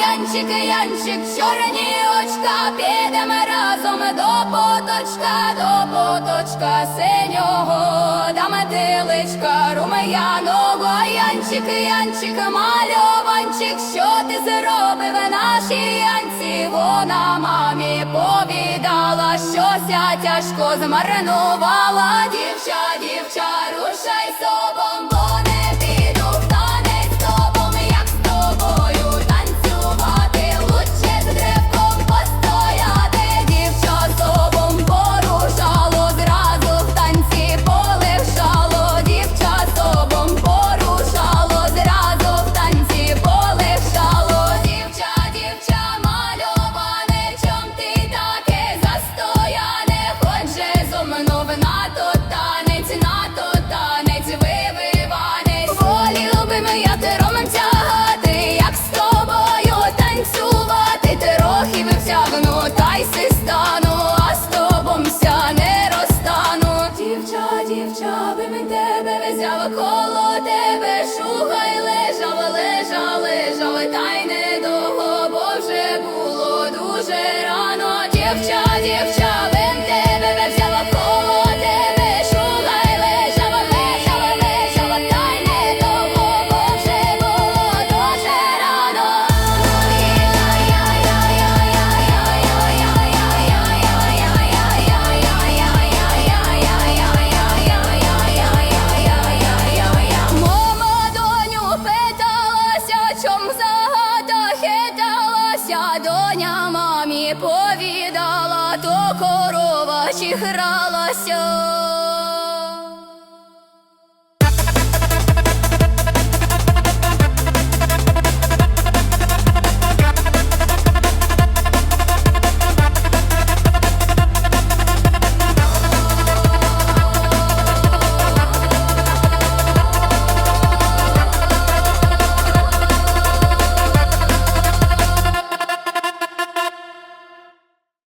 Янчик, Янчик, чорні очка, підемо разом до поточка, до поточка синього, даме тиличка румяного, Янчик, Янчик, мальованчик, що ти зробив нашій Янці? Вона мамі повідала, щося тяжко змарнувала. Дівча, дівча, рушай собом, зо то танець, на то танець вививанець. Волів би ми я ти ромем тягати, як з тобою танцювати, трохи вивтягну, та й си стану, а з тобом ся не розстану. Дівча, дівча, би тебе взяв коло тебе, шугай лежав, лежав, лежав, та й недовго, бо вже було дуже рано. Дівча, дівча, доня мамі повідала, то корова чи гралася.